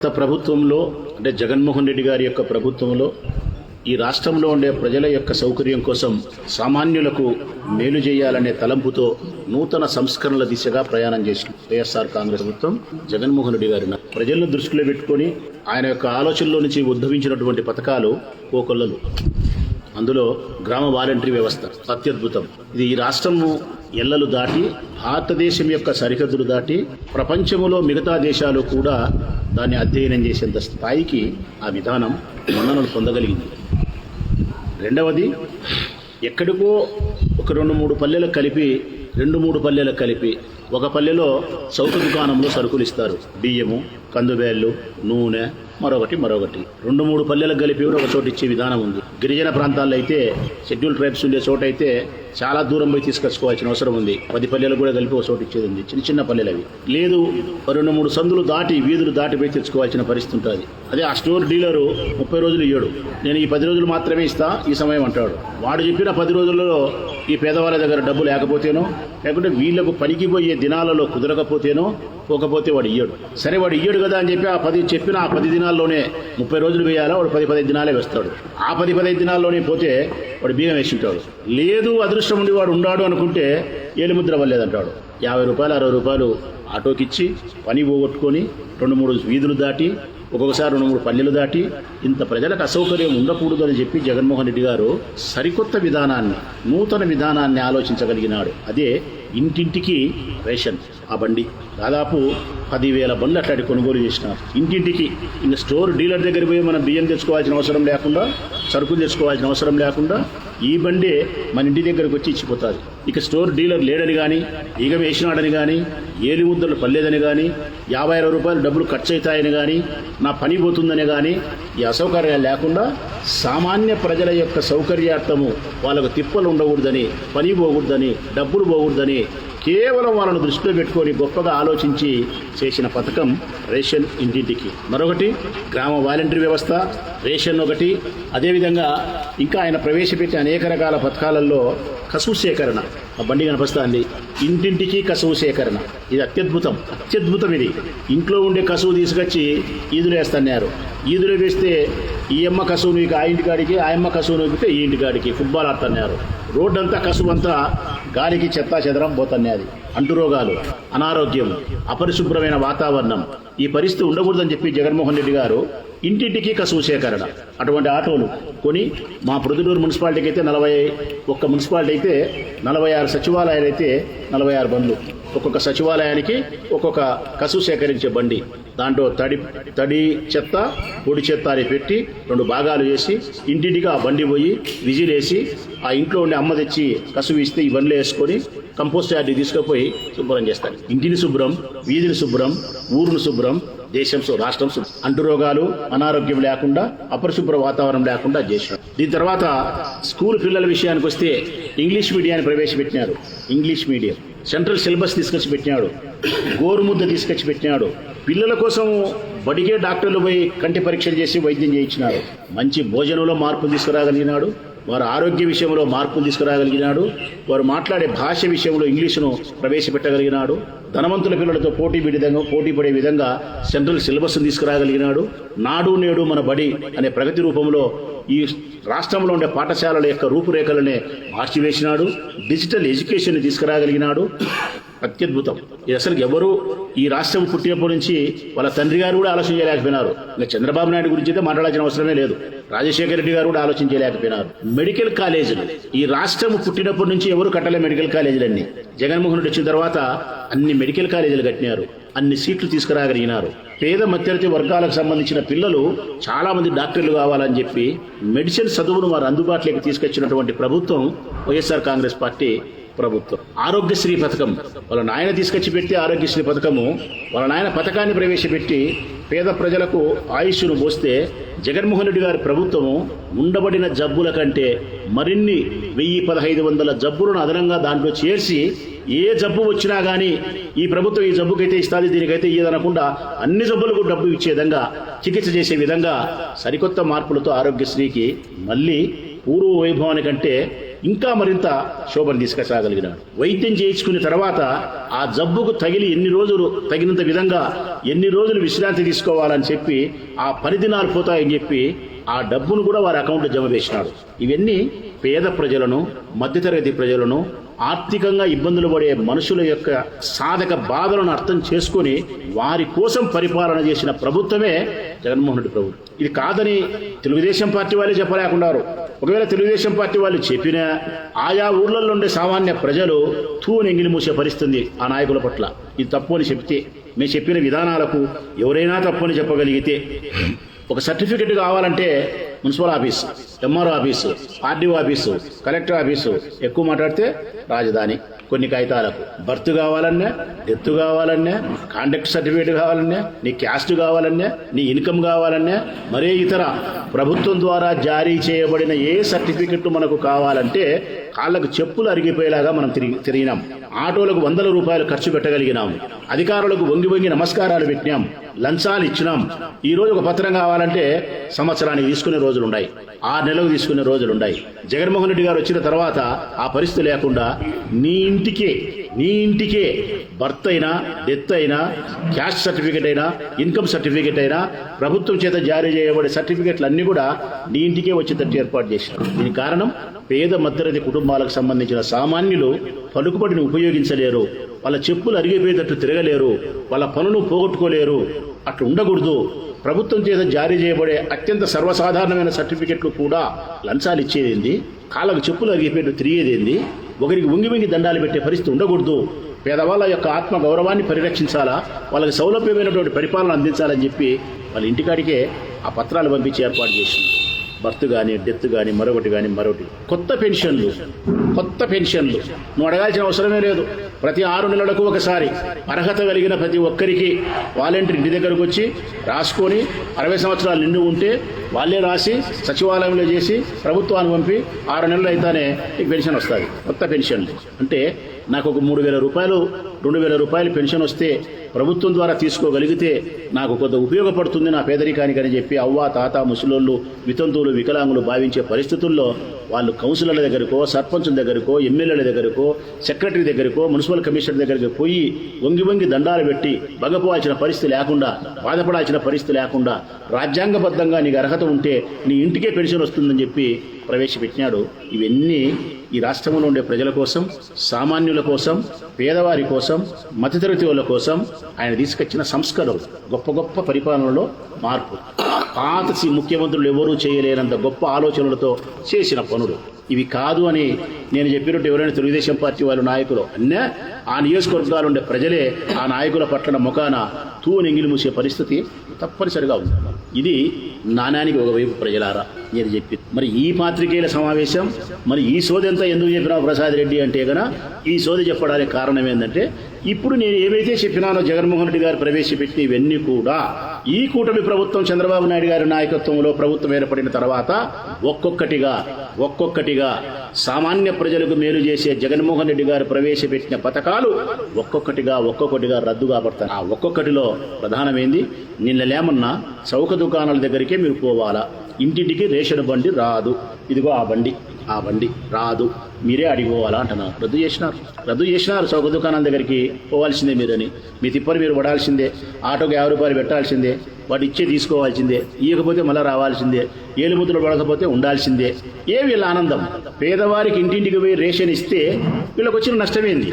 గత ప్రభుత్వంలో అంటే జగన్మోహన్ రెడ్డి గారి యొక్క ప్రభుత్వంలో ఈ రాష్ట్రంలో ఉండే ప్రజల యొక్క సౌకర్యం కోసం సామాన్యులకు మేలు చేయాలనే తలంపుతో నూతన సంస్కరణల దిశగా ప్రయాణం చేసిన వైఎస్ఆర్ కాంగ్రెస్ ప్రభుత్వం జగన్మోహన్ రెడ్డి గారి ప్రజలను దృష్టిలో పెట్టుకొని ఆయన యొక్క ఆలోచనలో నుంచి ఉద్భవించినటువంటి పథకాలు కోకొల్లలు అందులో గ్రామ వాలంటరీ వ్యవస్థ అత్యద్భుతం. ఇది ఈ రాష్ట్రము ఎల్లలు దాటి భారతదేశం యొక్క సరిహద్దులు దాటి ప్రపంచంలో మిగతా దేశాలు కూడా దాన్ని అధ్యయనం చేసేంత స్థాయికి ఆ విధానం మన్ననలు పొందగలిగింది. రెండవది ఎక్కడికో ఒక రెండు మూడు పల్లెలకు కలిపి రెండు మూడు పల్లెలకు కలిపి ఒక పల్లెలో చౌక దుకాణంలో సరుకులు ఇస్తారు. బియ్యము కందుబేళ్ళు నూనె మరొకటి మరొకటి. రెండు మూడు పల్లెలకు కలిపి కూడా ఒక చోటు ఇచ్చే విధానం ఉంది. గిరిజన ప్రాంతాల్లో అయితే షెడ్యూల్ ట్రైబ్స్ ఉండే చోట అయితే చాలా దూరం పోయి తీసుకొచ్చుకోవాల్సిన అవసరం ఉంది. పది పల్లెలు కూడా కలిపి ఒక చోటు ఇచ్చేది ఉంది. చిన్న చిన్న పల్లెలు అవి. లేదు రెండు మూడు సందులు దాటి వీధులు దాటి పోయి తెచ్చుకోవాల్సిన పరిస్థితి ఉంటుంది. అదే ఆ స్టోర్ డీలరు ముప్పై రోజులు ఇయ్యడు. నేను ఈ పది రోజులు మాత్రమే ఇస్తా ఈ సమయం అంటాడు. వాడు చెప్పిన పది రోజులలో ఈ పేదవాళ్ళ దగ్గర డబ్బు లేకపోతేనో లేకుంటే వీళ్ళకు పనికి పోయే దినాలలో కుదరకపోతేనో పోకపోతే వాడు ఇయ్యడు. సరే వాడు ఇయ్యడు కదా అని చెప్పి ఆ పది చెప్పిన ఆ పది దినాల్లోనే ముప్పై రోజులు వేయాలా? వాడు పది పదిహేను దినాలే వేస్తాడు. ఆ పది పదిహేను దినాల్లోనే పోతే వాడు బియ్యం వేసింటాడు. లేదు అదృష్టం ఉండి వాడు ఉండాడు అనుకుంటే ఏలిముద్ర వల్లేదంటాడు యాభై రూపాయలు అరవై రూపాయలు ఆటోకి ఇచ్చి పని పోగొట్టుకొని రెండు మూడు వీధులు దాటి ఒక్కొక్కసారి రెండు మూడు పల్లెలు దాటి ఇంత ప్రజలకు అసౌకర్యం ఉండకూడదు అని చెప్పి జగన్మోహన్ రెడ్డి గారు సరికొత్త విధానాన్ని నూతన విధానాన్ని ఆలోచించగలిగినాడు. అదే ఇంటింటికి రేషన్. ఆ బండి దాదాపు పదివేల బండ్లు అట్లాంటి కొనుగోలు చేసినారు ఇంటింటికి ఇంకా స్టోర్ డీలర్ దగ్గర పోయి మనం బియ్యం తెచ్చుకోవాల్సిన అవసరం లేకుండా సరుకులు తెచ్చుకోవాల్సిన అవసరం లేకుండా ఈ బండే మన ఇంటి దగ్గరకు వచ్చి ఇచ్చిపోతుంది. ఇక స్టోర్ డీలర్ లేడని కానీ ఈగ వేసినాడని కానీ ఏలి ముద్దలు పర్లేదని కానీ యాభై అరవై రూపాయలు డబ్బులు ఖర్చు అవుతాయని కానీ నా పని పోతుందని కానీ ఈ అసౌకర్యాలు లేకుండా సామాన్య ప్రజల యొక్క సౌకర్యార్థము వాళ్ళకు తిప్పలు ఉండకూడదని పని పోకూడదని డబ్బులు పోకూడదని కేవలం వాళ్ళను దృష్టిలో పెట్టుకొని గొప్పగా ఆలోచించి చేసిన పథకం రేషన్ ఇంటింటికి. మరొకటి గ్రామ వాలంటరీ వ్యవస్థ రేషన్ ఒకటి. అదేవిధంగా ఇంకా ఆయన ప్రవేశపెట్టిన అనేక రకాల పథకాలలో కసువు సేకరణ. ఆ బండి కనిపిస్తుంది ఇంటింటికి కసువు సేకరణ. ఇది అత్యద్భుతం. అత్యద్భుతం ఇది. ఇంట్లో ఉండే కసువు తీసుకొచ్చి ఈదులు వేస్తన్నారు. ఈదులు వేస్తే ఈ అమ్మ కసువు నీకు ఆ ఇంటికాడికి ఆ అమ్మ కసువు నూపితే ఈ ఇంటికాడికి. ఫుట్బాల్ ఆడుతున్నారు. రోడ్డంతా కసువంతా కసువు అంతా గాలికి చెత్త చెదరం పోతున్నది అంటురోగాలు అనారోగ్యం అపరిశుభ్రమైన వాతావరణం ఈ పరిస్థితి ఉండకూడదని చెప్పి జగన్మోహన్ రెడ్డి గారు ఇంటింటికి కసువు సేకరణ అటువంటి ఆటోలు కొని మా ప్రొద్దుటూరు మున్సిపాలిటీకి అయితే నలభై ఒక్క మున్సిపాలిటీ అయితే నలభై ఆరు సచివాలయాలు అయితే నలభై ఆరు బండ్లు. ఒక్కొక్క సచివాలయానికి ఒక్కొక్క కసువు సేకరించే బండి. దాంట్లో తడి తడి చెత్త పొడి చెత్త అని పెట్టి రెండు భాగాలు చేసి ఇంటింటిగా బండి పోయి విజిలేసి ఆ ఇంట్లో ఉండే అమ్మ తెచ్చి కసువు ఇస్తే ఈ బండిలో వేసుకొని కంపోస్ట్ యార్డ్ తీసుకుపోయి శుభ్రం చేస్తారు. ఇంటిని శుభ్రం వీధిని శుభ్రం ఊరును శుభ్రం దేశం రాష్ట్రం అంటు రోగాలు అనారోగ్యం లేకుండా అపరిశుభ్ర వాతావరణం లేకుండా చేసినారు దీని తర్వాత స్కూల్ పిల్లల విషయానికి వస్తే ఇంగ్లీష్ మీడియాన్ని ప్రవేశపెట్టినారు. English medium. సెంట్రల్ సిలబస్ తీసుకొచ్చి పెట్టినాడు. గోరుముద్ద తీసుకొచ్చి పెట్టినాడు. పిల్లల కోసం బడికే డాక్టర్లు పోయి కంటి పరీక్షలు చేసి వైద్యం చేయించినారు. మంచి భోజనంలో మార్పులు తీసుకురాగలిగినాడు. వారి ఆరోగ్య విషయంలో మార్పులు తీసుకురాగలిగినాడు. వారు మాట్లాడే భాష విషయంలో ఇంగ్లీషును ప్రవేశపెట్టగలిగినాడు. ధనవంతుల పిల్లలతో పోటీ విధంగా పోటీ పడే విధంగా సెంట్రల్ సిలబస్ను తీసుకురాగలిగినాడు. నాడు నేడు మన బడి అనే ప్రగతి రూపంలో ఈ రాష్ట్రంలో ఉండే పాఠశాలల యొక్క రూపురేఖలనే మార్చివేసినాడు డిజిటల్ ఎడ్యుకేషన్ తీసుకురాగలిగినాడు. అత్యద్భుతం. ఇది అసలు ఎవరు ఈ రాష్ట్రం పుట్టినప్పటి నుంచి వాళ్ళ తండ్రి గారు కూడా ఆలోచన చేయలేకపోయినారు ఇంకా చంద్రబాబు నాయుడు గురించి అయితే మాట్లాడాల్సిన అవసరమే లేదు. రాజశేఖర రెడ్డి గారు కూడా ఆలోచన చేయలేకపోయినారు మెడికల్ కాలేజీలు. ఈ రాష్ట్రం పుట్టినప్పటి నుంచి ఎవరు కట్టలే మెడికల్ కాలేజీలన్నీ. జగన్మోహన్ రెడ్డి వచ్చిన తర్వాత అన్ని మెడికల్ కాలేజీలు కట్టినారు. అన్ని సీట్లు తీసుకురాగలిగినారు. పేద మధ్యతరగతి వర్గాలకు సంబంధించిన పిల్లలు చాలామంది డాక్టర్లు కావాలని చెప్పి మెడిసిన్ చదువును వారు అందుబాటులోకి తీసుకొచ్చినటువంటి ప్రభుత్వం వైఎస్ఆర్ కాంగ్రెస్ పార్టీ ప్రభుత్వం. ఆరోగ్యశ్రీ పథకం. వాళ్ళ నాయన తీసుకొచ్చి పెట్టి ఆరోగ్యశ్రీ పథకము వాళ్ళ నాయన పథకాన్ని ప్రవేశపెట్టి పేద ప్రజలకు ఆయుష్ను పోస్తే జగన్మోహన్ రెడ్డి గారి ప్రభుత్వము ఉండబడిన జబ్బుల కంటే మరిన్ని వెయ్యి పదహైదు వందల జబ్బులను అదనంగా దాంట్లో చేర్చి ఏ జబ్బు వచ్చినా కానీ ఈ ప్రభుత్వం ఈ జబ్బుకైతే ఇస్తుంది దీనికైతే ఇయ్యదనకుండా అన్ని జబ్బులకు డబ్బు ఇచ్చే విధంగా చికిత్స చేసే విధంగా సరికొత్త మార్పులతో ఆరోగ్యశ్రీకి మళ్ళీ పూర్వ వైభవానికంటే ఇంకా మరింత శోభను తీసుకురాగలిగినాడు. వైద్యం చేయించుకున్న తర్వాత ఆ జబ్బుకు తగిలి ఎన్ని రోజులు తగినంత విధంగా ఎన్ని రోజులు విశ్రాంతి తీసుకోవాలని చెప్పి ఆ పనిదినాలు పోతాయని చెప్పి ఆ డబ్బును కూడా వారి అకౌంట్లో జమ చేసినాడు. ఇవన్నీ పేద ప్రజలను మధ్యతరగతి ప్రజలను ఆర్థికంగా ఇబ్బందులు పడే మనుషుల యొక్క సాధక బాధలను అర్థం చేసుకొని వారి కోసం పరిపాలన చేసిన ప్రభుత్వమే జగన్మోహన్ రెడ్డి ప్రభుత్వం. ఇది కాదని తెలుగుదేశం పార్టీ వాళ్ళే చెప్పలేకున్నారు ఒకవేళ తెలుగుదేశం పార్టీ వాళ్ళు చెప్పినా ఆయా ఊర్లలో ఉండే సామాన్య ప్రజలు తూ నెంగిలి మూసే పరిస్థితుంది ఆ నాయకుల పట్ల. ఇది తప్పు అని చెప్తే మేము చెప్పిన విధానాలకు ఎవరైనా తప్పు అని చెప్పగలిగితే ఒక సర్టిఫికెట్ కావాలంటే municipal office MRO office RDO office collector office ఎక్కువ మాట్లాడితే రాజధాని. కొన్ని కాగితాలకు బర్త్ కావాలన్నా డెత్ కావాలన్నా కాంటాక్ట్ సర్టిఫికేట్ కావాలన్నా నీ క్యాస్ట్ కావాలన్నా నీ ఇన్కమ్ కావాలన్నా మరే ఇతర ప్రభుత్వం ద్వారా జారీ చేయబడిన ఏ సర్టిఫికెట్ మనకు కావాలంటే కాళ్ళకు చెప్పులు అరిగిపోయేలాగా మనం తిరిగి తిరిగినాం. ఆటోలకు వందల రూపాయలు ఖర్చు పెట్టగలిగినాం. అధికారులకు వంగి వంగి నమస్కారాలు పెట్టినాం. లంచాలు ఇచ్చినాం. ఈ రోజు ఒక పత్రం కావాలంటే సంవత్సరానికి తీసుకునే రోజులున్నాయి. ఆరు నెలలకు తీసుకునే రోజులున్నాయి. జగన్మోహన్ రెడ్డి గారు వచ్చిన తర్వాత ఆ పరిస్థితి లేకుండా నీ ఇంటికే నీ ఇంటికే బర్త్ అయినా డెత్ అయినా క్యాస్ట్ సర్టిఫికేట్ అయినా ఇన్కమ్ సర్టిఫికేట్ అయినా ప్రభుత్వం చేత జారీ చేయబడే సర్టిఫికేట్లు అన్ని కూడా నీ ఇంటికే వచ్చేటట్టు ఏర్పాటు చేశారు దీనికి కారణం పేద మధ్యతరగతి కుటుంబాలకు సంబంధించిన సామాన్యులు పలుకుబడిని ఉపయోగించలేరు. వాళ్ళ చెప్పులు అరిగిపోయేటట్టు తిరగలేరు. వాళ్ళ పనులు పోగొట్టుకోలేరు. అట్లా ఉండకూడదు. ప్రభుత్వం చేత జారీ చేయబడే అత్యంత సర్వసాధారణమైన సర్టిఫికెట్లు కూడా లంచాలు ఇచ్చేదేంది? కాళ్ళకు చెప్పులు అరిగిపోయినట్టు తిరిగేదేంది? ఒకరికి ఉంగి వంగి దండాలు పెట్టే పరిస్థితి ఉండకూడదు. పేదవాళ్ళ యొక్క ఆత్మ గౌరవాన్ని పరిరక్షించాలా? వాళ్ళకి సౌలభ్యమైనటువంటి పరిపాలన అందించాలని చెప్పి వాళ్ళ ఇంటికాడికే ఆ పత్రాలు పంపించి ఏర్పాటు చేసింది. బర్త్ కానీ డెత్ కానీ మరొకటి కానీ మరొకటి. కొత్త పెన్షన్లు కొత్త పెన్షన్లు. నువ్వు అడగాల్సిన అవసరమే లేదు. ప్రతి ఆరు నెలలకు ఒకసారి. అర్హత కలిగిన ప్రతి ఒక్కరికి వాలంటీర్ ఇంటి దగ్గరకు వచ్చి రాసుకొని అరవై సంవత్సరాలు నిండి ఉంటే వాళ్ళే రాసి సచివాలయంలో చేసి ప్రభుత్వాన్ని పంపి ఆరు నెలలు అయితేనే నీకు పెన్షన్ వస్తుంది. కొత్త పెన్షన్లు. అంటే నాకు ఒక మూడు వేల రూపాయలు రెండు వేల రూపాయలు పెన్షన్ వస్తే ప్రభుత్వం ద్వారా తీసుకోగలిగితే నాకు కొంత ఉపయోగపడుతుంది నా పేదరికానికి అని చెప్పి అవ్వ తాత ముసలోళ్ళు వితంతువులు వికలాంగులు భావించే పరిస్థితుల్లో వాళ్ళు కౌన్సిలర్ల దగ్గరకో సర్పంచుల దగ్గరకో ఎమ్మెల్యేల దగ్గరకో సెక్రటరీ దగ్గరకో మున్సిపల్ కమిషనర్ దగ్గరికి పోయి వంగి వంగి దండాలు పెట్టి బగపోవాల్సిన పరిస్థితి లేకుండా బాధపడాల్సిన పరిస్థితి లేకుండా రాజ్యాంగబద్ధంగా నీకు అర్హత ఉంటే నీ ఇంటికే పెన్షన్ వస్తుందని చెప్పి ప్రవేశపెట్టినాడు. ఇవన్నీ ఈ రాష్ట్రంలో ఉండే ప్రజల కోసం సామాన్యుల కోసం పేదవారి కోసం మధ్యతరగతి వాళ్ళ కోసం ఆయన తీసుకొచ్చిన సంస్కరణలు గొప్ప గొప్ప పరిపాలనలో మార్పు. పాత ముఖ్యమంత్రులు ఎవరూ చేయలేనంత గొప్ప ఆలోచనలతో చేసిన పనులు. ఇవి కాదు అని నేను చెప్పినట్టు ఎవరైనా తెలుగుదేశం పార్టీ వాళ్ళ నాయకులు అన్నా ఆ నియోజకవర్గాలు ఉండే ప్రజలే ఆ నాయకుల పట్ల ముఖాన తూ నెంగిలి మూసే పరిస్థితి తప్పనిసరిగా ఉంది. ఇది నాణానికి ఒకవైపు ప్రజలారా నేను చెప్పి మరి ఈ పాత్రికేయుల సమావేశం మరి ఈ సోదంతా ఎందుకు చెప్పినా ప్రసాద్ రెడ్డి అంటే గన ఈ సోది చెప్పడానికి కారణం ఏంటంటే ఇప్పుడు నేను ఏవైతే చెప్పినానో జగన్మోహన్ రెడ్డి గారు ప్రవేశపెట్టిన ఇవన్నీ కూడా ఈ కూటమి ప్రభుత్వం చంద్రబాబు నాయుడు గారి నాయకత్వంలో ప్రభుత్వం ఏర్పడిన తర్వాత ఒక్కొక్కటిగా ఒక్కొక్కటిగా సామాన్య ప్రజలకు మేలు చేసే జగన్మోహన్ రెడ్డి గారు ప్రవేశపెట్టిన పథకాలు ఒక్కొక్కటిగా ఒక్కొక్కటిగా రద్దు కాబడతాయి. ఆ ఒక్కొక్కటిలో ప్రధానమైంది నిన్న లేమన్నా చౌక దుకాణాల దగ్గరికే మీరు పోవాలా? ఇంటింటికి రేషన్ బండి రాదు. ఇదిగో ఆ బండి ఆ బండి రాదు. మీరే అడిగిపోవాలా అంటున్నారు రద్దు చేసినారు. రద్దు చేసినారు చౌక దుకాణం దగ్గరికి పోవాల్సిందే మీరని. మీ తిప్పని మీరు పడాల్సిందే. ఆటోకి యాభై రూపాయలు పెట్టాల్సిందే. వాటి ఇచ్చే తీసుకోవాల్సిందే. ఇవ్వకపోతే మళ్ళీ రావాల్సిందే. ఏలుముద్రలు పడకపోతే ఉండాల్సిందే. ఏ వీళ్ళ ఆనందం? పేదవారికి ఇంటింటికి పోయి రేషన్ ఇస్తే వీళ్ళకి వచ్చిన నష్టమేంది?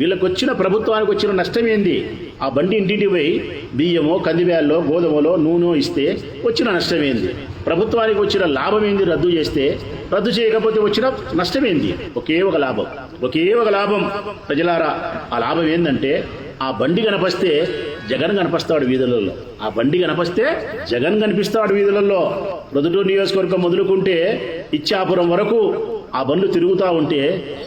వీళ్ళకి వచ్చిన ప్రభుత్వానికి వచ్చిన నష్టమేంది? ఆ బండి ఇంటింటికి పోయి బియ్యమో కందిబ్యాల్లో గోధుమలో నూనె ఇస్తే వచ్చిన నష్టమేంది? ప్రభుత్వానికి వచ్చిన లాభం ఏంది రద్దు చేస్తే? రద్దు చేయకపోతే వచ్చిన నష్టమేంది? ఒకే ఒక లాభం. ఒకే ఒక లాభం. ప్రజలారా ఆ లాభం ఏంటంటే ఆ బండి కనపస్తే జగన్ కనపస్తాడు వీధులలో. ఆ బండి కనపస్తే జగన్ కనిపిస్తాడు వీధులలో. ప్రొద్దుటూరు నియోజకవర్గం మొదలుకుంటే ఇచ్చాపురం వరకు ఆ బండ్లు తిరుగుతూ ఉంటే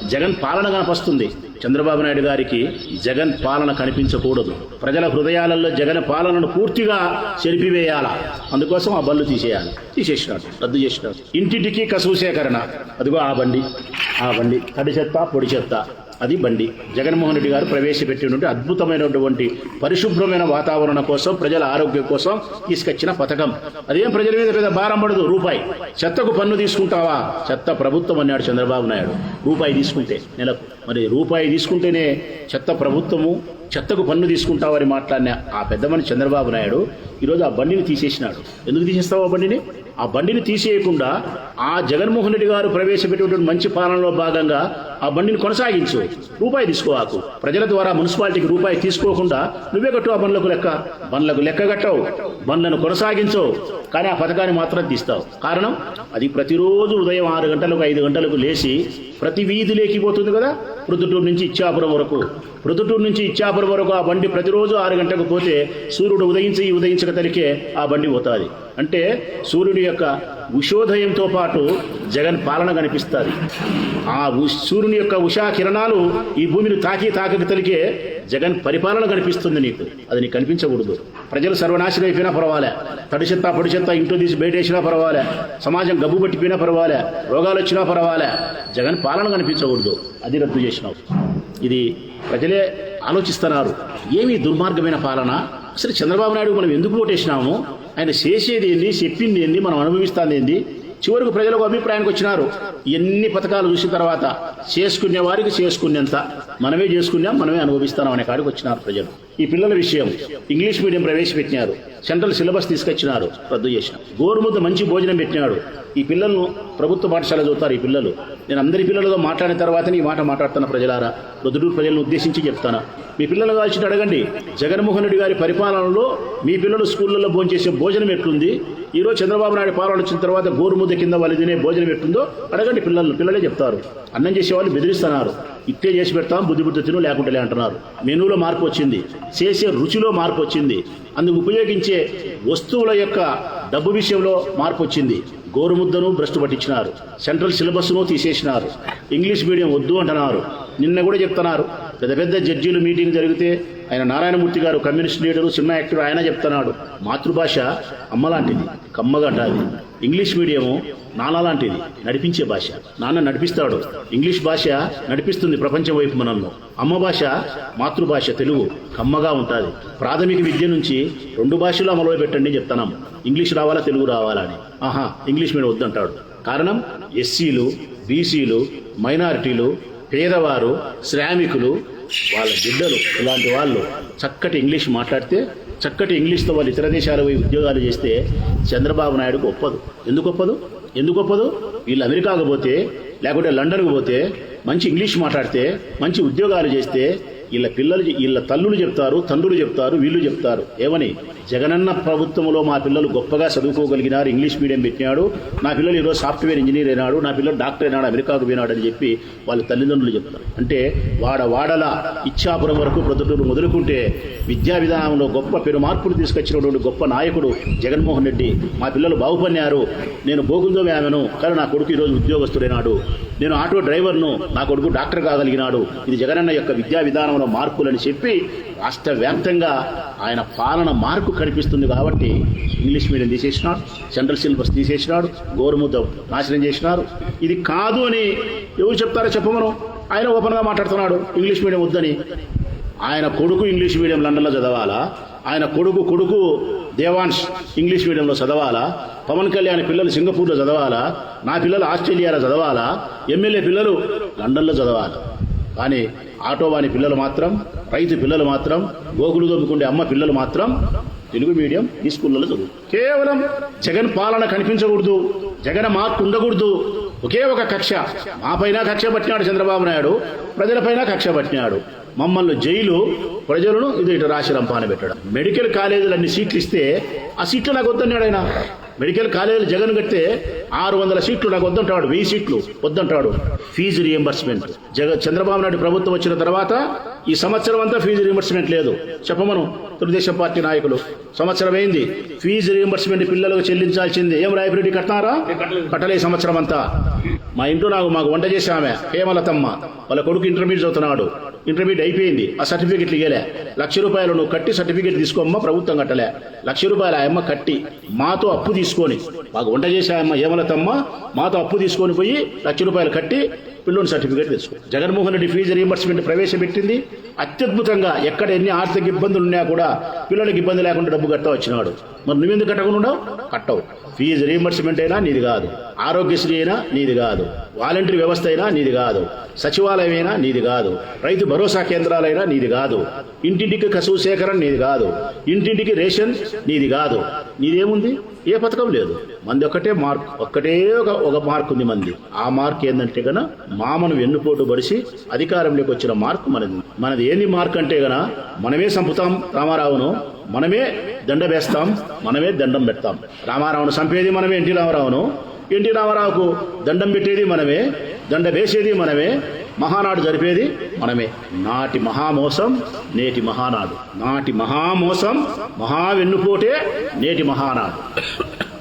జగన్ పాలన కనపస్తుంది. చంద్రబాబు నాయుడు గారికి జగన్ పాలన కనిపించకూడదు. ప్రజల హృదయాలలో జగన్ పాలనను పూర్తిగా చెరిపివేయాల? అందుకోసం ఆ బళ్ళు తీసేయాలి. తీసేసినాడు రద్దు చేసినాడు. ఇంటింటికి కసువు సేకరణ. అదిగో ఆ బండి ఆ బండి తడి చెత్త పొడి చెత్త. అది బండి. జగన్మోహన్ రెడ్డి గారు ప్రవేశపెట్టినటువంటి అద్భుతమైనటువంటి పరిశుభ్రమైన వాతావరణం కోసం ప్రజల ఆరోగ్యం కోసం తీసుకొచ్చిన పథకం. అదేం ప్రజల మీద పెద్ద భారం పడదు. రూపాయి. చెత్తకు పన్ను తీసుకుంటావా? చెత్త ప్రభుత్వం అన్నాడు చంద్రబాబు నాయుడు. రూపాయి తీసుకుంటే నెలకు. మరి రూపాయి తీసుకుంటేనే చెత్త ప్రభుత్వము చెత్తకు పన్ను తీసుకుంటావని మాట్లాడిన ఆ పెద్ద మనిషి చంద్రబాబు నాయుడు ఈరోజు ఆ బండిని తీసేసినాడు. ఎందుకు తీసేస్తావు ఆ బండిని? ఆ బండిని తీసేయకుండా ఆ జగన్మోహన్ రెడ్డి గారు ప్రవేశపెట్టినటువంటి మంచి పాలనలో భాగంగా ఆ బండిని కొనసాగించు. రూపాయి తీసుకోవాకు ప్రజల ద్వారా మున్సిపాలిటీకి రూపాయి తీసుకోకుండా నువ్వే కట్టు ఆ బండ్లకు లెక్క. బండ్లకు లెక్క కట్టవు. బండ్లను కొనసాగించవు. కానీ ఆ పథకాన్ని మాత్రం తీస్తావు. కారణం? అది ప్రతిరోజు ఉదయం ఆరు గంటలకు ఐదు గంటలకు లేచి ప్రతి వీధిలోకి పోతుంది కదా? ప్రొద్దుటూరు నుంచి ఇచ్చాపురం వరకు. ప్రొద్దుటూరు నుంచి ఇచ్చాపురం వరకు ఆ బండి ప్రతిరోజు ఆరు గంటలకు పోతే సూర్యుడు ఉదయించి ఉదయించక తలికే ఆ బండి పోతుంది. అంటే సూర్యుడి యొక్క ఉషోదయంతో పాటు జగన్ పాలన కనిపిస్తుంది ఆ సూర్యుని యొక్క ఉషా కిరణాలు ఈ భూమిని తాకి తాకక తలికే జగన్ పరిపాలన కనిపిస్తుంది నీకు. అది నీకు కనిపించకూడదు. ప్రజలు సర్వనాశనం అయిపోయినా పర్వాలే. తడి చెత్త పొడి చెత్త ఇంట్లో తీసి బయటేసినా పర్వాలే. సమాజం గబ్బు పట్టిపోయినా పర్వాలే. రోగాలు వచ్చినా పర్వాలే. జగన్ పాలన కనిపించకూడదు. అది రద్దు చేసినావు. ఇది ప్రజలే ఆలోచిస్తున్నారు. ఏమి దుర్మార్గమైన పాలన? అసలు చంద్రబాబు నాయుడు మనం ఎందుకు ఓటేసినాము? ఆయన చేసేది ఏంది చెప్పింది ఏంది మనం అనుభవిస్తాంది ఏంది? చివరికి ప్రజలకు అభిప్రాయానికి వచ్చినారు. ఎన్ని పథకాలు చూసిన తర్వాత చేసుకునే వారికి చేసుకునేంత. మనమే చేసుకున్నాం మనమే అనుభవిస్తాం అనే కాడికి వచ్చినారు ప్రజలు. ఈ పిల్లల విషయం ఇంగ్లీష్ మీడియం ప్రవేశపెట్టినారు. సెంట్రల్ సిలబస్ తీసుకొచ్చినారు రద్దు చేసిన గోరుముద్ద మంచి భోజనం పెట్టినాడు. ఈ పిల్లలను ప్రభుత్వ పాఠశాల చదువుతారు ఈ పిల్లలు. నేను అందరి పిల్లలతో మాట్లాడిన తర్వాతనే ఈ మాట మాట్లాడుతున్న ప్రజలారా. రొద్దుటూరు ప్రజలను ఉద్దేశించి చెప్తాను. మీ పిల్లలు కాల్చి అడగండి. జగన్మోహన్ రెడ్డి గారి పరిపాలనలో మీ పిల్లలు స్కూళ్ళలో భోంచేసే భోజనం ఎట్లుంది? ఈరోజు చంద్రబాబు నాయుడు పాలన వచ్చిన తర్వాత గోరుముద్ద కింద వాళ్ళు తినే భోజనం ఎట్లుందో అడగండి పిల్లలు పిల్లలే చెప్తారు. అన్నం చేసే వాళ్ళు బెదిరిస్తున్నారు. ఇట్టే చేసి పెడతాం బుద్ధి బుద్ధి తిను లేకుంటే అంటున్నారు. మెనూలో మార్పు వచ్చింది. చేసే రుచిలో మార్పు వచ్చింది. అందుకు ఉపయోగించే వస్తువుల యొక్క డబ్బు విషయంలో మార్పు వచ్చింది. గోరుముద్దను భ్రష్టు పట్టించినారు. సెంట్రల్ సిలబస్ను తీసేసినారు. ఇంగ్లీష్ మీడియం వద్దు అంటున్నారు. నిన్న కూడా చెప్తున్నారు. పెద్ద పెద్ద జడ్జీలు మీటింగ్ జరిగితే ఆయన నారాయణమూర్తి గారు కమ్యూనిస్ట్ లీడరు సినిమా యాక్టర్ ఆయన చెప్తున్నాడు. మాతృభాష అమ్మలాంటిది కమ్మగంటాది ఇంగ్లీష్ మీడియము నాన్న లాంటిది. నడిపించే భాష. నాన్న నడిపిస్తాడు. ఇంగ్లీష్ భాష నడిపిస్తుంది ప్రపంచం వైపు మనల్ని. అమ్మ భాష మాతృభాష తెలుగు. కమ్మగా ఉంటుంది. ప్రాథమిక విద్య నుంచి రెండు భాషలు అమలు పెట్టండి చెప్తున్నాం ఇంగ్లీష్ రావాలా తెలుగు రావాలా అని. ఆహా ఇంగ్లీష్ మీడియం వద్దంటాడు. కారణం ఎస్సీలు బీసీలు మైనారిటీలు పేదవారు శ్రామికులు వాళ్ళ బిడ్డలు. ఇలాంటి వాళ్ళు చక్కటి ఇంగ్లీష్ మాట్లాడితే చక్కటి ఇంగ్లీష్తో వాళ్ళు ఇతర దేశాలు పోయి ఉద్యోగాలు చేస్తే చంద్రబాబు నాయుడుకు ఒప్పదు. ఎందుకు ఒప్పదు? ఎందుకు ఒప్పదు? వీళ్ళు అమెరికాకు పోతే లేకుంటే లండన్కు పోతే మంచి ఇంగ్లీష్ మాట్లాడితే మంచి ఉద్యోగాలు చేస్తే వీళ్ళ పిల్లలు వీళ్ళ తల్లులు చెప్తారు తండ్రులు చెప్తారు వీళ్ళు చెప్తారు. ఏమని? జగనన్న ప్రభుత్వంలో మా పిల్లలు గొప్పగా చదువుకోగలిగినారు ఇంగ్లీష్ మీడియం పెట్టినాడు. నా పిల్లలు ఈరోజు సాఫ్ట్వేర్ ఇంజనీర్ అయినాడు నా పిల్లలు డాక్టర్ అయినాడు అమెరికాకు పోయినాడు అని చెప్పి వాళ్ళ తల్లిదండ్రులు చెప్తారు. అంటే వాడ వాడల ఇచ్చాపురం వరకు ప్రొద్దుటూరు మొదలుకుంటే విద్యా విధానంలో గొప్ప పెను మార్పులు తీసుకొచ్చినటువంటి గొప్ప నాయకుడు జగన్మోహన్ రెడ్డి మా పిల్లలు బాగుపడినారు నేను బోగుందో ఆమెను కానీ నా కొడుకు ఈరోజు ఉద్యోగస్తుడైనాడు. నేను ఆటో డ్రైవర్ను నా కొడుకు డాక్టర్ కాగలిగినాడు. ఇది జగనన్న యొక్క విద్యా విధానంలో మార్పులని చెప్పి రాష్ట్ర వ్యాప్తంగా ఆయన పాలన మార్పు కనిపిస్తుంది కాబట్టి ఇంగ్లీష్ మీడియం తీసేసినాడు సెంట్రల్ సిలబస్ తీసేసినాడు గోరుముద్ద నాశనం చేసినారు. ఇది కాదు అని ఎవరు చెప్తారో చెప్పమను ఆయన ఓపెన్గా మాట్లాడుతున్నాడు ఇంగ్లీష్ మీడియం వద్దని. ఆయన కొడుకు ఇంగ్లీష్ మీడియం లండన్లో చదవాలా? ఆయన కొడుకు కొడుకు దేవాన్ష్ ఇంగ్లీష్ మీడియంలో చదవాలా? పవన్ కళ్యాణ్ పిల్లలు సింగపూర్లో చదవాలా? నా పిల్లలు ఆస్ట్రేలియాలో చదవాలా? ఎమ్మెల్యే పిల్లలు లండన్లో చదవాలి. కానీ ఆటోవాని పిల్లలు మాత్రం రైతు పిల్లలు మాత్రం గోగులు దొబ్బుకుండే అమ్మ పిల్లలు మాత్రం తెలుగు మీడియం ఈ స్కూళ్ళలో చదువు. కేవలం జగన్ పాలన కనిపించకూడదు జగన్ మార్పు ఉండకూడదు. ఒకే ఒక కక్ష. మాపైన కక్ష పట్టినాడు చంద్రబాబు నాయుడు ప్రజలపైన కక్ష పట్టినాడు. మమ్మల్ని జైలు ప్రజలను ఇది ఇటు రాశి రంపాన పెట్టడం. మెడికల్ కాలేజీలు అన్ని సీట్లు ఇస్తే ఆ సీట్లు నాకు వద్దన్నాడు ఆయన. మెడికల్ కాలేజీలు జగన్ కడితే ఆరు వందల సీట్లు నాకు వద్దంటాడు వెయ్యి సీట్లు వద్దంటాడు. ఫీజు రియంబర్స్మెంట్ జగ చంద్రబాబు నాయుడు ప్రభుత్వం వచ్చిన తర్వాత ఈ సంవత్సరం అంతా ఫీజు రియంబర్స్మెంట్ లేదు. చెప్పమను తెలుగుదేశం పార్టీ నాయకులు. సంవత్సరం అయింది. ఫీజు రియంబర్స్మెంట్ పిల్లలకు చెల్లించాల్సింది ఏం రాయబరెడ్డి కట్టినారా? కట్టలే సంవత్సరం అంతా. మా ఇంట్లో నాకు మాకు వంట చేసే ఆమె హేమలతమ్మ. వాళ్ళ కొడుకు ఇంటర్మీడియట్ చదువుతున్నాడు. ఇంటర్మీడియట్ అయిపోయింది. ఆ సర్టిఫికెట్లు ఇవ్వలే లక్ష రూపాయలు నువ్వు కట్టి సర్టిఫికెట్ తీసుకోమ్మా ప్రభుత్వం కట్టలే. లక్ష రూపాయలు ఆ అమ్మ కట్టి మాతో అప్పు తీసుకొని మాకు వంట చేసే ఆయమ్మ ఏమలతమ్మ మాతో అప్పు తీసుకొని పోయి లక్ష రూపాయలు కట్టి పిల్లోని సర్టిఫికేట్ తెచ్చుకో. జగన్మోహన్ రెడ్డి ఫీజు రీంబర్స్మెంట్ ప్రవేశపెట్టింది. అత్యద్భుతంగా ఎక్కడ ఎన్ని ఆర్థిక ఇబ్బందులు ఉన్నా కూడా పిల్లలకి ఇబ్బంది లేకుండా డబ్బు కట్ట వచ్చినాడు. మరి నువ్వెందుకు కట్టకుండా ఉండవు? కట్టవు. ఫీజు రీంబర్స్మెంట్ అయినా నీది కాదు. ఆరోగ్యశ్రీ అయినా నీది కాదు. వాలంటరీ వ్యవస్థ అయినా నీది కాదు. సచివాలయం అయినా నీది కాదు. రైతు భరోసా కేంద్రాలైనా నీది కాదు. ఇంటింటికి కసువు సేకరణ నీది కాదు. ఇంటింటికి రేషన్ నీది కాదు. నీదేముంది? ఏ పథకం లేదు. మంది ఒక్కటే మార్క్ ఒక్కటే ఒక ఒక మార్క్ ఉంది మంది. ఆ మార్క్ ఏంటంటే గన మామను వెన్నుపోటు పడిసి అధికారంలోకి వచ్చిన మార్క్ మనది. మనది ఏంది మార్క్ అంటే గన మనమే చంపుతాం రామారావును మనమే దండ వేస్తాం మనమే దండం పెడతాం. రామారావును చంపేది మనమే ఎన్టీ రామారావును. ఎన్టీ రామారావుకు దండం పెట్టేది మనమే దండ వేసేది మనమే మహానాడు జరిపేది మనమే. నాటి మహామోసం నేటి మహానాడు. నాటి మహామోసం మహా వెన్నుపోటే నేటి మహానాడు.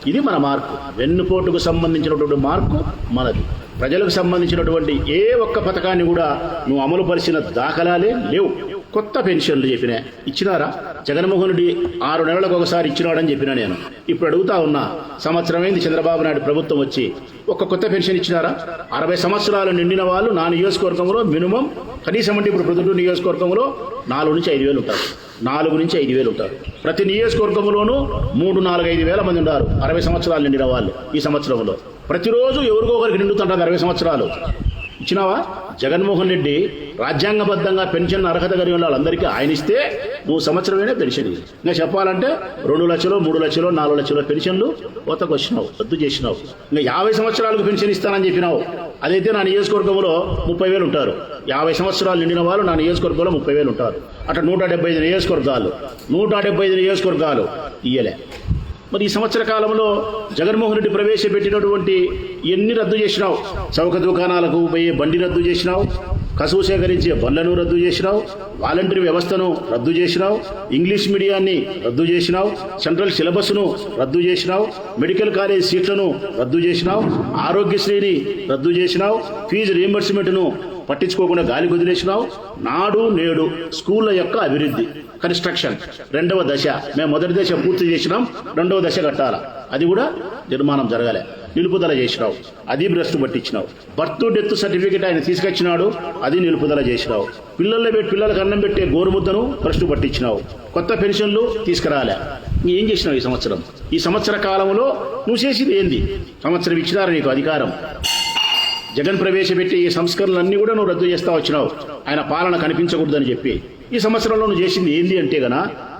ఇది మన మార్కు. వెన్నుపోటుకు సంబంధించినటువంటి మార్కు మనది. ప్రజలకు సంబంధించినటువంటి ఏ ఒక్క పథకాన్ని కూడా నువ్వు అమలుపరిచిన దాఖలాలే లేవు. కొత్త పెన్షన్లు చెప్పిన. ఇచ్చినారా? జగన్మోహన్ రెడ్డి ఆరు నెలలకు ఒకసారి ఇచ్చినాడని చెప్పినా నేను. ఇప్పుడు అడుగుతా ఉన్నా సంవత్సరమైంది చంద్రబాబు నాయుడు ప్రభుత్వం వచ్చి. ఒక కొత్త పెన్షన్ ఇచ్చినారా? అరవై సంవత్సరాలు నిండిన వాళ్ళు నా నియోజకవర్గంలో మినిమం కనీసం అంటే ఇప్పుడు ప్రొద్దుటూరు నియోజకవర్గంలో నాలుగు నుంచి ఐదు వేలు ఉంటారు. నాలుగు నుంచి ఐదు వేలు ఉంటారు. ప్రతి నియోజకవర్గంలోనూ మూడు నాలుగు ఐదు వేల మంది ఉన్నారు. అరవై సంవత్సరాలు నిండిన వాళ్ళు ఈ సంవత్సరంలో. ప్రతిరోజు ఎవరికో ఒకరికి నిండుతుంటారు అరవై సంవత్సరాలు. ఇచ్చినావా? జగన్మోహన్ రెడ్డి రాజ్యాంగబద్ధంగా పెన్షన్ అర్హత కలిగిన వాళ్ళందరికీ ఆయన ఇస్తే నువ్వు సంవత్సరమైనా పెన్షన్ ఇంకా చెప్పాలంటే రెండు లక్షలు మూడు లక్షలు నాలుగు లక్షల పెన్షన్లు కొత్తకు వచ్చినావు రద్దు చేసినావు. ఇంకా యాభై సంవత్సరాలకు పెన్షన్ ఇస్తానని చెప్పినావు. అదైతే నా నియోజకవర్గంలో ముప్పై వేలు ఉంటారు. యాభై సంవత్సరాలు నిండిన వాళ్ళు నా నియోజకవర్గంలో ముప్పై వేలు ఉంటారు. అట్లా నూట డెబ్బై ఐదు నియోజకవర్గాలు. నూట డెబ్బై ఐదు నియోజకవర్గాలు ఇయ్యలే. మరి ఈ సంవత్సర కాలంలో జగన్మోహన్ రెడ్డి ప్రవేశపెట్టినటువంటి ఎన్ని రద్దు చేసినావు? చౌక దుకాణాలకు పోయే బండి రద్దు చేసినావు? కసువు సేకరించే బండ్లను రద్దు చేసినావు? వాలంటరీ వ్యవస్థను రద్దు చేసినావు? ఇంగ్లీష్ మీడియాన్ని రద్దు చేసినావు? సెంట్రల్ సిలబస్ను రద్దు చేసినావు? మెడికల్ కాలేజ్ సీట్లను రద్దు చేసినావు? ఆరోగ్యశ్రీని రద్దు చేసినావు? ఫీజు రీయింబర్స్మెంట్ను పట్టించుకోకుండా గాలి కుదిలేసినావు? నాడు నేడు స్కూళ్ళ యొక్క అభివృద్ధి కన్స్ట్రక్షన్. రెండవ దశ మేము మొదటి దశ పూర్తి చేసినాం రెండవ దశ కట్టాల? అది కూడా నిర్మాణం జరగాలి. నిలుపుదల చేసినావు అది బ్రెస్ట్ పట్టించినావు. బర్త్ డెత్ సర్టిఫికేట్ ఆయన తీసుకొచ్చినాడు అది నిలుపుదల చేసినావు. పిల్లల్లో పెట్టి పిల్లలకు అన్నం పెట్టే గోరుముద్దను బ్రెస్ట్ పట్టించినావు. కొత్త పెన్షన్లు తీసుకురాలే. ఏం చేసినావు ఈ సంవత్సరం? ఈ సంవత్సర కాలంలో నువ్వు చేసింది ఏంది? సంవత్సరం ఇచ్చినారు నీకు అధికారం. జగన్ ప్రవేశపెట్టి ఈ సంస్కరణలన్నీ కూడా నువ్వు రద్దు చేస్తా వచ్చినావు. ఆయన పాలన కనిపించకూడదని చెప్పి. ఈ సంవత్సరంలో నువ్వు చేసింది ఏంది అంటే గన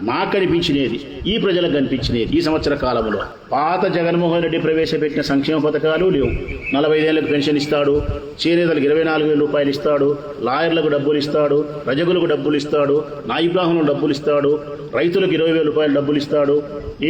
నాకు కనిపించినది ఈ ప్రజలకు కనిపించినది ఈ సంవత్సర కాలంలో. పాత జగన్మోహన్ రెడ్డి ప్రవేశపెట్టిన సంక్షేమ పథకాలు లేవు. నలభై ఐదేళ్ళకు పెన్షన్ ఇస్తాడు చేనేతలకు ఇరవై నాలుగు వేల రూపాయలు ఇస్తాడు లాయర్లకు డబ్బులు ఇస్తాడు రజకులకు డబ్బులు ఇస్తాడు నాయిబ్రాహ్మణులకు డబ్బులు ఇస్తాడు రైతులకు ఇరవై వేల రూపాయలు డబ్బులు ఇస్తాడు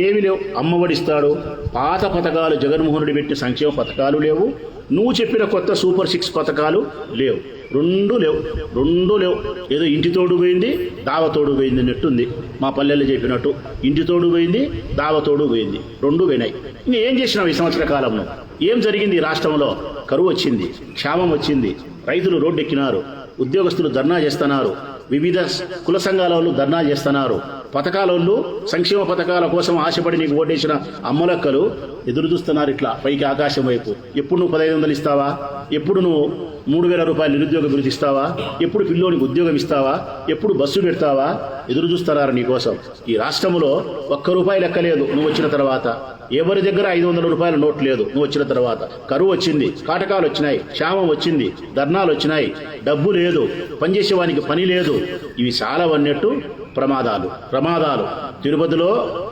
ఏమి లేవు అమ్మఒడిస్తాడు పాత పథకాలు జగన్మోహన్ రెడ్డి పెట్టిన సంక్షేమ పథకాలు లేవు. నువ్వు చెప్పిన కొత్త సూపర్ సిక్స్ పథకాలు లేవు. రెండు లేవు. రెండు లేవు. ఏదో ఇంటి తోడు పోయింది దావ తోడు పోయింది అన్నట్టుంది. మా పల్లెల్లో చెప్పినట్టు ఇంటి తోడు పోయింది దావ తోడు పోయింది. రెండు పోయినాయి. ఇంకా ఏం చేసినావు ఈ సంవత్సర కాలంలో? ఏం జరిగింది రాష్ట్రంలో? కరువు వచ్చింది క్షామం వచ్చింది. రైతులు రోడ్డెక్కినారు ఉద్యోగస్తులు ధర్నా చేస్తున్నారు వివిధ కుల సంఘాల వాళ్ళు ధర్నా చేస్తున్నారు. పథకాలోళ్ళు సంక్షేమ పథకాల కోసం ఆశపడి నీకు ఓటేసిన అమ్మలక్కలు ఎదురు చూస్తున్నారు ఇట్లా. పైకి ఆకాశం వైపు. ఎప్పుడు నువ్వు పదహైదు వందలు ఇస్తావా? ఎప్పుడు నువ్వు మూడు వేల రూపాయలు నిరుద్యోగ బిరుదు ఇస్తావా? ఎప్పుడు పిల్లోనికి ఉద్యోగం ఇస్తావా? ఎప్పుడు బస్సు పెడతావా? ఎదురు చూస్తున్నారు నీకోసం ఈ రాష్ట్రంలో ఒక్క రూపాయి లెక్కలేదు నువ్వు వచ్చిన తర్వాత. ఎవరి దగ్గర ఐదు వందల రూపాయల నోట్ లేదు నువ్వు వచ్చిన తర్వాత. కరువు వచ్చింది కాటకాలు వచ్చినాయి క్షామం వచ్చింది ధర్నాలు వచ్చినాయి. డబ్బు లేదు పనిచేసేవానికి పని లేదు. ఇవి చాలా అన్నట్టు ప్రమాదాలు ప్రమాదాలు. తిరుపతిలో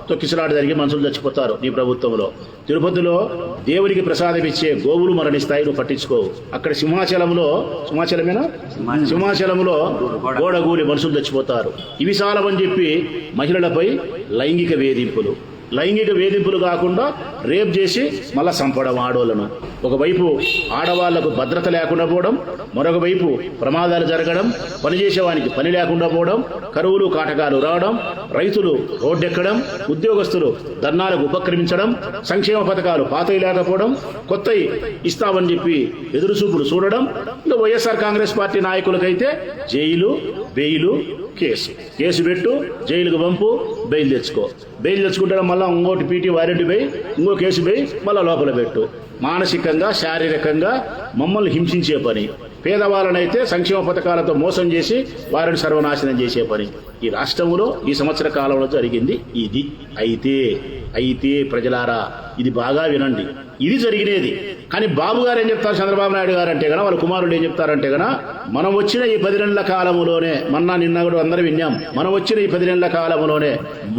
తొక్కిసలాట జరిగి మనుషులు చచ్చిపోతారు నీ ప్రభుత్వంలో. తిరుపతిలో దేవునికి ప్రసాదం ఇచ్చే గోవులు మరణిస్తాయి నువ్వు పట్టించుకోవు అక్కడ సింహాచలంలో సింహాచలమేనా? సింహాచలంలో గోడగూలి మనుషులు చచ్చిపోతారు. ఇవి చాలవని చెప్పి మహిళలపై లైంగిక వేధింపులు. లైంగిక వేధింపులు కాకుండా రేప్ చేసి మళ్ళా చంపడం ఆడవాళ్ళను ఒకవైపు ఆడవాళ్ళకు భద్రత లేకుండా పోవడం మరొక వైపు ప్రమాదాలు జరగడం పనిచేసేవానికి పని లేకుండా పోవడం కరువులు కాటకాలు రావడం రైతులు రోడ్డెక్కడం ఉద్యోగస్తులు ధర్నాలకు ఉపక్రమించడం సంక్షేమ పథకాలు పాతవి లేకపోవడం కొత్తవి ఇస్తామని చెప్పి ఎదురుచూపులు చూడడం ఇంకా వైఎస్ఆర్ కాంగ్రెస్ పార్టీ నాయకులకైతే జైలు బెయిలు కేసు. కేసు పెట్టు జైలుకు పంపు బెయిల్ తెచ్చుకో. బెయిల్ తెచ్చుకుంటే మళ్ళీ ఇంకోటి పీటీ వారెంట్ పోయి ఇంకో కేసు పోయి మళ్ళీ లోపల పెట్టు. మానసికంగా శారీరకంగా మమ్మల్ని హింసించే పని. పేదవాళ్ళనైతే సంక్షేమ పథకాలతో మోసం చేసి వారిని సర్వనాశనం చేసే పని. ఈ రాష్ట్రంలో ఈ సంవత్సర కాలంలో జరిగింది ఇది. అయితే అయితే ప్రజలారా ఇది బాగా వినండి. ఇది జరిగినది. కానీ బాబు గారు ఏం చెప్తారు చంద్రబాబు నాయుడు గారు అంటే గన వాళ్ళ కుమారుడు ఏం చెప్తారంటే గన మనం వచ్చిన ఈ పది నెలల కాలంలోనే మొన్న నిన్న కూడా అందరం విన్నాం మనం వచ్చిన ఈ పది నెలల కాలంలోనే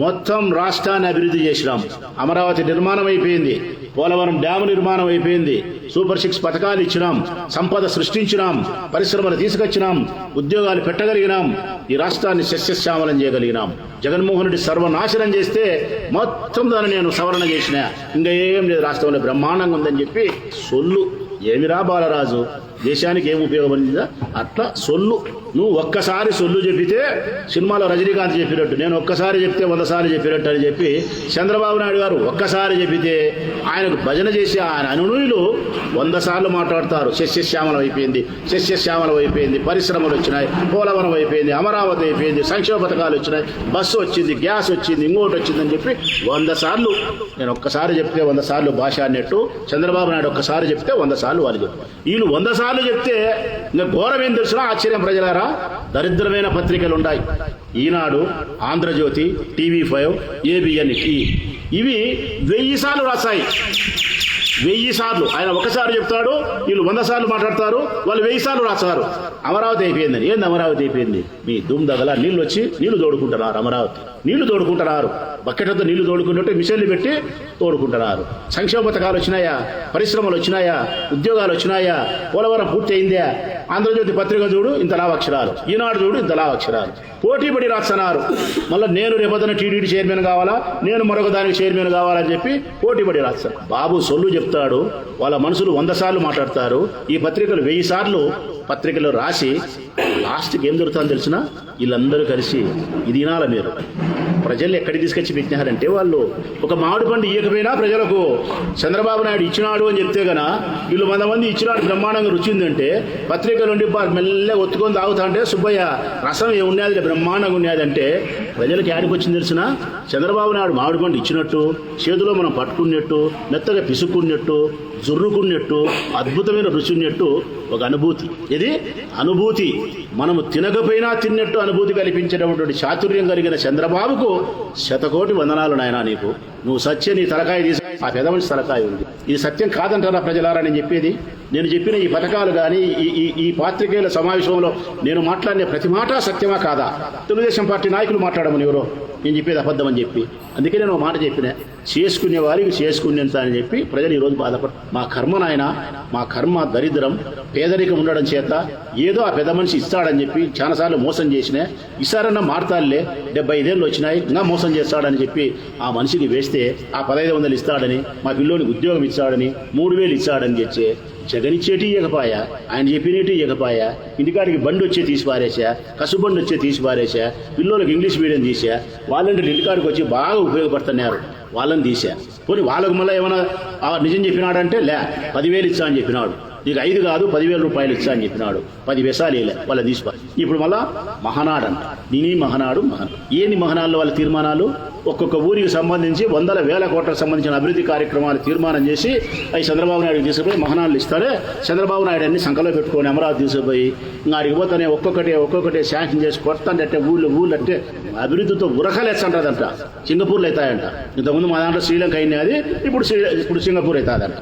మొత్తం రాష్ట్రాన్ని అభివృద్ధి చేసినాం. అమరావతి నిర్మాణం అయిపోయింది. పోలవరం డ్యాము నిర్మాణం అయిపోయింది. సూపర్ సిక్స్ పథకాలు ఇచ్చినాం. సంపద సృష్టించినాం. పరిశ్రమలు తీసుకొచ్చినాం. ఉద్యోగాలు పెట్టగలిగినాం. ఈ రాష్ట్రాన్ని సస్యశ్యామలం చేయగలిగినాం. జగన్మోహన్ రెడ్డి సర్వనాశనం చేస్తే మొత్తం దాన్ని నేను సవరణ చేసిన. ఇంకా ఏం లేదు రాష్ట్రంలో బ్రహ్మాండంగా ఉందని చెప్పి సొల్లు. ఏమిరా బాలరాజు? దేశానికి ఏం ఉపయోగపడిందా? అట్లా సొల్లు. నువ్వు ఒక్కసారి సొల్లు చెప్పితే సినిమాలో రజనీకాంత్ చెప్పినట్టు. నేను ఒక్కసారి చెప్తే వంద సార్లు చెప్పినట్టు అని చెప్పి చంద్రబాబు నాయుడు గారు ఒక్కసారి చెప్పితే ఆయనకు భజన చేసి ఆయన అనునుయులు వంద సార్లు మాట్లాడతారు. శస్యశ్యామలం అయిపోయింది శస్యశ్యామలం అయిపోయింది పరిశ్రమలు వచ్చినాయి పోలవరం అయిపోయింది అమరావతి అయిపోయింది సంక్షేమ పథకాలు వచ్చినాయి బస్సు వచ్చింది గ్యాస్ వచ్చింది ఇంకోటి వచ్చిందని చెప్పి వంద సార్లు నేను ఒక్కసారి చెప్తే వంద సార్లు భాష అన్నట్టు చంద్రబాబు నాయుడు ఒక్కసారి చెప్తే వంద సార్లు వాళ్ళు చెప్పు వీళ్ళు వంద సార్లు చెప్తే ఇంకా ఘోరం ఏం తెలిసినా ఆశ్చర్యం ప్రజలారా? దరిద్రమైన పత్రికలు ఉన్నాయి Eenadu Andhra Jyothi TV five ABN ఇవి వెయ్యి సార్లు రాశాయి. వెయ్యి సార్లు. ఆయన ఒకసారి చెప్తాడు వీళ్ళు వంద సార్లు మాట్లాడతారు వాళ్ళు వెయ్యి సార్లు రాస్తారు. అమరావతి అయిపోయిందని ఏంది అమరావతి అయిపోయింది? మీ దుమ్ దగల నీళ్ళు వచ్చి నీళ్ళు తోడుకుంటున్నారు అమరావతి. నీళ్ళు తోడుకుంటున్నారు. బకెట్లతో నీళ్ళు తోడుకుంటుంటే మిషన్లు పెట్టి తోడుకుంటున్నారు. సంక్షేమ పథకాలు వచ్చినాయా? పరిశ్రమలు వచ్చినాయా? ఉద్యోగాలు వచ్చినాయా? పోలవరం పూర్తి అయిందా ఆంధ్రజ్యోతి పత్రిక చూడు ఇంత లావక్షరాలు. ఈనాడు చూడు ఇంత లావక్షరాలు. పోటీ పడి రాస్తున్నారు. మళ్ళీ నేను రేపొద్దున టీడీడీ చైర్మన్ కావాలా? నేను మరొక దానికి చైర్మన్ కావాలని చెప్పి పోటీ పడి రాస్తారు బాబు సొల్లు చెప్తాడు వాళ్ళ మనుషులు వంద సార్లు మాట్లాడతారు. ఈ పత్రికలు వెయ్యి సార్లు పత్రికలు రాసి లాస్ట్కి ఏం దొరుకుతుందని తెలిసిన వీళ్ళందరూ కలిసి ఇది వినాల మీరు ప్రజల్ని ఎక్కడికి తీసుకొచ్చి పెట్టినారంటే వాళ్ళు ఒక మామిడి పండు ఇవ్వకపోయినా ప్రజలకు చంద్రబాబు నాయుడు ఇచ్చినాడు అని చెప్తే గన వీళ్ళు వంద మంది ఇచ్చినాడు బ్రహ్మాండంగా రుచి ఉందంటే పత్రికలు ఉండి మెల్లగా ఒత్తుకొని తాగుతా అంటే సుబ్బయ్య రసం ఉన్నది బ్రహ్మాండంగా ఉన్నది అంటే ప్రజలకు యాడికి వచ్చింది తెలిసిన చంద్రబాబు నాయుడు మామిడి పండు ఇచ్చినట్టు చేతిలో మనం పట్టుకున్నట్టు మెత్తగా పిసుక్కున్నట్టు జుర్రుకున్నట్టు అద్భుతమైన రుచి ఉన్నట్టు ఒక అనుభూతి. ఇది అనుభూతి. మనము తినకపోయినా తిన్నట్టు అనుభూతి కల్పించేటటువంటి చాతుర్యం కలిగిన చంద్రబాబుకు శతకోటి వందనాలు నాయనా నీకు. నువ్వు సత్య నీ తలకాయ తీసి ఆ పెదమనిషి తలకాయ ఉంది. ఇది సత్యం కాదంటారా ప్రజలారా నేను చెప్పేది? నేను చెప్పిన ఈ పథకాలు కానీ ఈ ఈ ఈ పాత్రికేయుల సమావేశంలో నేను మాట్లాడిన ప్రతి మాట సత్యమా కాదా? తెలుగుదేశం పార్టీ నాయకులు మాట్లాడమని ఎవరో? నేను చెప్పేది అబద్ధం అని చెప్పి. అందుకే నేను ఒక మాట చెప్పిన. చేసుకునే వారికి చేసుకునేంత అని చెప్పి ప్రజలు ఈరోజు బాధపడు మా కర్మ నాయన మా కర్మ దరిద్రం పేదరికం ఉండడం చేత ఏదో ఆ పెద్ద మనిషి ఇస్తాడని చెప్పి చాలాసార్లు మోసం చేసిన ఇస్తారన్న మాడతాడులే డెబ్బై ఐదేళ్ళు వచ్చినాయి ఇంకా మోసం చేస్తాడని చెప్పి ఆ మనిషికి వేస్తే ఆ పదహైదు వందలు ఇస్తాడని మా పిల్లోనికి ఉద్యోగం ఇస్తాడని మూడు వేలు ఇస్తాడని చెప్పి జగనిచ్చేటి ఇచ్చేటి ఆయన చెప్పినట్టు ఇవ్వకపాయ ఇంటికాడికి బండి వచ్చే తీసి పారేసా కసు బండి వచ్చే తీసి పారేసా పిల్లలకి ఇంగ్లీష్ మీడియం తీసా వాళ్ళంటే ఇంటికాడికి వచ్చి బాగా ఉపయోగపడుతున్నారు. వాళ్ళని తీసా. పోనీ వాళ్ళకు మళ్ళీ ఏమైనా నిజం చెప్పినాడంటే లే పదివేలు ఇచ్చా అని చెప్పినాడు. నీకు ఐదు కాదు పదివేల రూపాయలు ఇచ్చా అని చెప్పినాడు. పది వేసాలు వేయలే వాళ్ళ తీసుకో. ఇప్పుడు మళ్ళా మహనాడు అంట. నిని మహనాడు మహనాడు ఏంది మహనాల్లో వాళ్ళ తీర్మానాలు? ఒక్కొక్క ఊరికి సంబంధించి వందల వేల కోట్లకు సంబంధించిన అభివృద్ధి కార్యక్రమాలు తీర్మానం చేసి అవి చంద్రబాబు నాయుడు తీసుకుపోయి మహనాలు ఇస్తారే? చంద్రబాబు నాయుడు అన్ని సంఖలో పెట్టుకొని అమరావతి తీసుకుపోయి ఇంకా అడిగి పోతానే ఒక్కొక్కటి ఒక్కొక్కటి శాంక్షన్ చేసి కొట్టంటే ఊళ్ళు ఊళ్ళు అంటే అభివృద్ధితో ఉరకలేస్తుంటుందంట. సింగపూర్లో అవుతాయంట. ఇంతకుముందు మా దాంట్లో శ్రీలంక అయింది అది ఇప్పుడు ఇప్పుడు సింగపూర్ అవుతుందంట.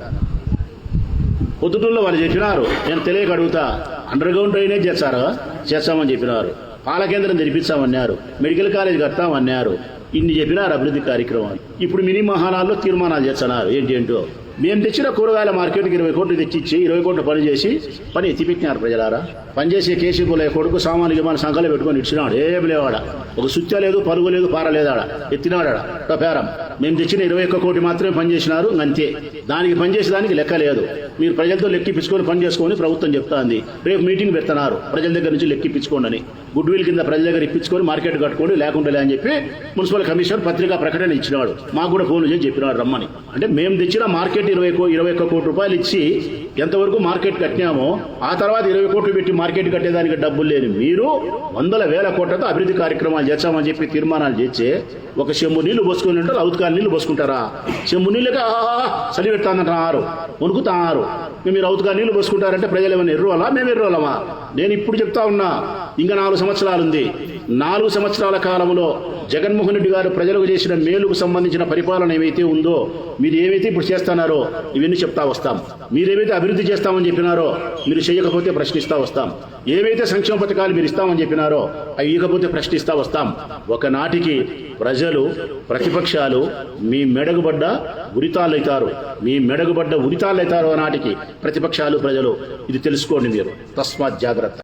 పొద్దుటూరులో వాళ్ళు చెప్పినారు. నేను తెలియక అడుగుతా. అండర్ గ్రౌండ్ డ్రైనేజ్ చేస్తారా? చేస్తామని చెప్పినారు. పాల కేంద్రం తెరిపిస్తామన్నారు. Medical college కడతామన్నారు. ఇన్ని చెప్పినారు అభివృద్ధి కార్యక్రమాలు. ఇప్పుడు మినీ మహానాల్లో తీర్మానాలు చేస్తున్నారు. ఏంటి ఏంటో? మేము తెచ్చిన కూరగాయల మార్కెట్కి ఇరవై కోట్లు తెచ్చిచ్చి ఇరవై కోట్లు పని చేసి పని ఎత్తిపెట్టినారు ప్రజలారా. పనిచేసే కేసీ పుల్లయ్య కొడుకు సామాన్లు మన సంఖలో పెట్టుకొని ఇచ్చినాడు. ఏం లేవాడ? ఒక సుత్త లేదు పరుగు లేదు పార లేదు పేరం మేము తెచ్చిన ఇరవై ఒక్క కోటి మాత్రమే పనిచేసినారు అంతే. దానికి పనిచేసేదానికి లెక్క లేదు. మీరు ప్రజలతో లెక్కిపించుకొని పని చేసుకొని ప్రభుత్వం చెప్తాంది. రేపు మీటింగ్ పెడుతున్నారు. ప్రజల దగ్గర నుంచి లెక్కిపించుకోండి అని. గుడ్ విల్ కింద ప్రజల దగ్గర ఇప్పించుకొని మార్కెట్ కట్టుకోండి లేకుండా అని చెప్పి మున్సిపల్ కమిషనర్ పత్రికా ప్రకటన ఇచ్చినాడు. మాకు కూడా ఫోన్ చేసి చెప్పినాడు రమ్మని. అంటే మేము తెచ్చిన మార్కెట్ మార్కెట్ ఇరవై ఇరవై ఒక్క కోటి రూపాయలు ఇచ్చి ఎంతవరకు మార్కెట్ కట్టినామో ఆ తర్వాత ఇరవై కోట్లు పెట్టి మార్కెట్ కట్టేదానికి డబ్బులు లేని మీరు వందల వేల కోట్లతో అభివృద్ధి కార్యక్రమాలు చేస్తామని చెప్పి తీర్మానాలు చేస్తే ఒక చెంబు నీళ్ళు పోసుకొని ఉంటారు అవుతుకాలు నీళ్ళు పోసుకుంటారా? చెంబు నీళ్ళకి చలి పెడతానంటున్నారు. వణుకుతారు. మీరు అవుతుగా నీళ్ళు పోసుకుంటారంటే ప్రజలు ఏమైనా ఎర్రోలా మేము ఎర్రోలమా నేను ఇప్పుడు చెప్తా ఉన్నా ఇంకా నాలుగు సంవత్సరాలు ఉంది. నాలుగు సంవత్సరాల కాలంలో జగన్మోహన్ రెడ్డి గారు ప్రజలకు చేసిన మేలుకు సంబంధించిన పరిపాలన ఏమైతే ఉందో మీరు ఏమైతే ఇప్పుడు చేస్తున్నారో ఇవన్నీ చెప్తా వస్తాం. మీరేమైతే అభివృద్ధి చేస్తామని చెప్పినారో మీరు చేయకపోతే ప్రశ్నిస్తా వస్తాం. ఏవైతే సంక్షేమ పథకాలు మీరు ఇస్తామని చెప్పినారో అవి ఇవ్వకపోతే ప్రశ్నిస్తా వస్తాం. ఒకనాటికి ప్రజలు ప్రతిపక్షాలు మీ మెడగుబడ్డ ఉరితాలైతారు. మీ మెడగుబడ్డ ఉరితాలైతారు నాటికి ప్రతిపక్షాలు ప్రజలు. ఇది తెలుసుకోండి మీరు. తస్మాత్ జాగ్రత్త.